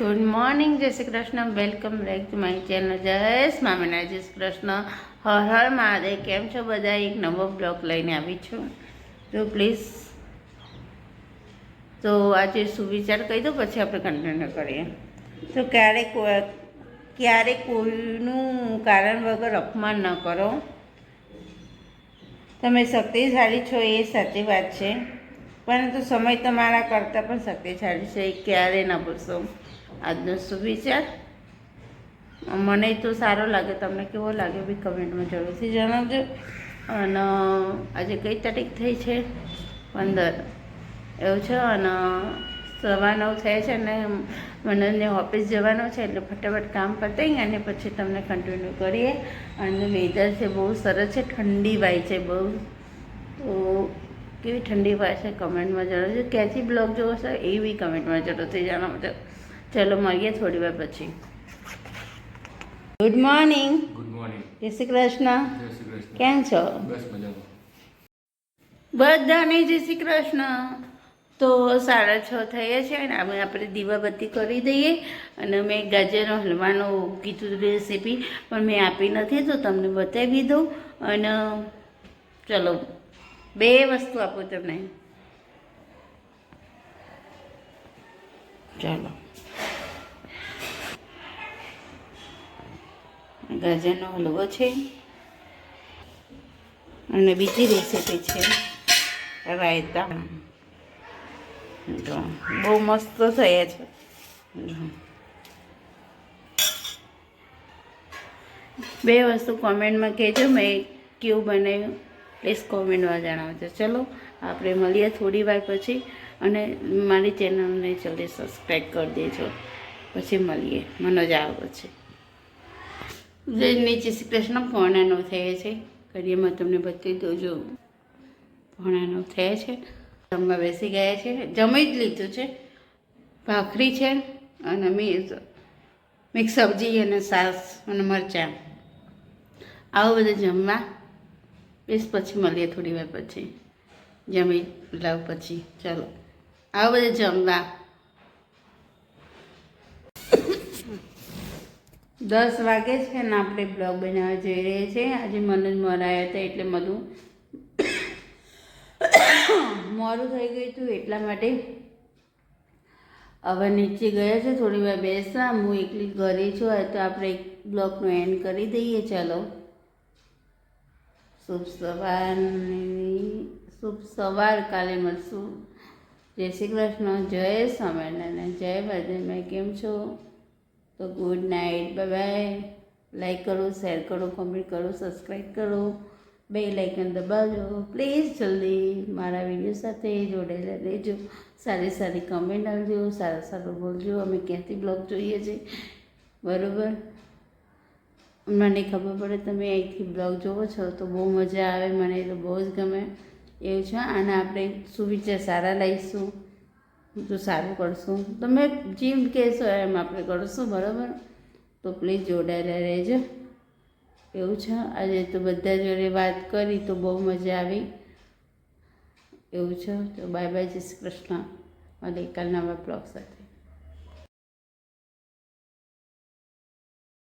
Good morning, જય Shri Krishna. Welcome back to my channel. જય સ્વામિનારાયણ, જય શ્રી કૃષ્ણ. હર હર મહાદેવ. કેમ છો બધા? એક નવો બ્લોગ લઈને આવી છું. તો પ્લીઝ તો આજે સુવિચાર કહી દો પછી આપણે કન્ટિન્યુ કરીએ. તો ક્યારેક ક્યારે કોઈનું કારણ વગર અપમાન ન કરો. તમે શક્તિશાળી છો, એ સાચી વાત છે. પરંતુ સમય તમારા કરતાં પણ શક્તિશાળી છે, એ ક્યારેય ન ભૂલશો. આજનો સુવિચાર. મને તો સારો લાગે તમને કેવો લાગે બી કમેન્ટમાં જરૂરથી જણાવજો. અને આજે કઈ તારીખ થઈ છે? પંદર. એવું છે? અને, સવા નવ થયા છે અને મને ઓફિસ જવાનું છે, એટલે ફટાફટ કામ પતાવી અને પછી તમને કન્ટિન્યુ કરીએ. અને વેધર છે બહુ સરસ છે, ઠંડી વાય છે બહુ. તો કેવી ઠંડી વાય છે કમેન્ટમાં જણાવજો. ક્યાંથી બ્લોગ જોવો છો એ બી કમેન્ટમાં જરૂરથી જણાવજો ચલો મળીએ થોડી વાર પછી. ગુડ મોર્નિંગ ગુડ મોર્નિંગ જય શ્રી કૃષ્ણ. જય શ્રી કૃષ્ણ. કેમ છો? બસ મજામાં. બધાને જય શ્રી કૃષ્ણ. તો સાડા છ થયા છે અને હવે આપણે દીવાબત્તી કરી દઈએ. અને મેં ગાજરનો હલવાનો કીધું રેસીપી પણ મેં આપી નથી તો તમને બતાવી દઉં. અને ચલો બે વસ્તુ આપું તમને. ચાલો. ગાજરનો હલવો છે. અને બીજી રેસીપી છે રાયતા. જો, બહુ મસ્ત થયા છે. બે વસ્તુ કોમેન્ટમાં કહેજો, મેં કેવું બનાવ્યું. પ્લીઝ કોમેન્ટમાં જણાવજો. ચલો, આપણે મળીએ થોડી વાર પછી અને મારી ચેનલને જલ્દી સબસ્ક્રાઈબ કરી દેજો. પછી મળીએ. મનોજ આવો છે નીચે શ્રી કૃષ્ણ પોણાનો થયા છે. કરીએમાં તમને બતાવી દોજો પોણાનો થયા છે. જમવા બેસી ગયા છે. જમી જ લીધું છે. ભાખરી છે અને મિક્સ સબ્જી અને સાસ અને મરચાં. આવું બધું જમવા. બેસ પછી મળીએ થોડી વાર પછી. જમી, લાવ પછી. ચાલો. આવો બધે જમવા. દસ વાગે છે ને આપણે બ્લોગ બનાવવા જઈ રહ્યા છીએ આજે મનોજ મરાયા હતા એટલે બધું મોડું થઈ ગયું હતું એટલા માટે હવે નીચે ગયા છે, થોડી વાર બેસવા. હું એકલી ઘરે છું તો આપણે એક બ્લોકનો એન્ડ કરી દઈએ. ચાલો. શુભ સવારની, શુભ સવાર કાલે મળશું. જય શ્રી કૃષ્ણ, જય સ્વામિનારાયણ જય ભાઈ કેમ છો? તો good night bye bye like કરો, શેર કરો કોમેન્ટ કરો સબસ્ક્રાઈબ કરો. બે લાઇકન દબાવજો. પ્લીઝ જલ્દી મારા વીડિયો સાથે જોડાયેલા રહેજો. સારી સારી કમેન્ટ આવજો, સારા સારું બોલજો. અમે ક્યાંથી બ્લોગ જોઈએ છીએ બરાબર? મને ખબર પડે, તમે અહીંથી બ્લોગ જોવો છો તો બહુ મજા આવે, મને તો બહુ જ ગમે. એવું છે અને આપણે સુવિચાર સારા લઈશું તો સારું કરશું. તમે જેમ કહેશો એમ આપણે કરશું, બરાબર? તો પ્લીઝ જોડાયેલા રહેજો. એવું છે, આજે તો બધા જોડે વાત કરી તો બહુ મજા આવી. એવું છે, તો બાય બાય, જય શ્રી કૃષ્ણ. મળીએ કાલના બ્લોગ સાથે.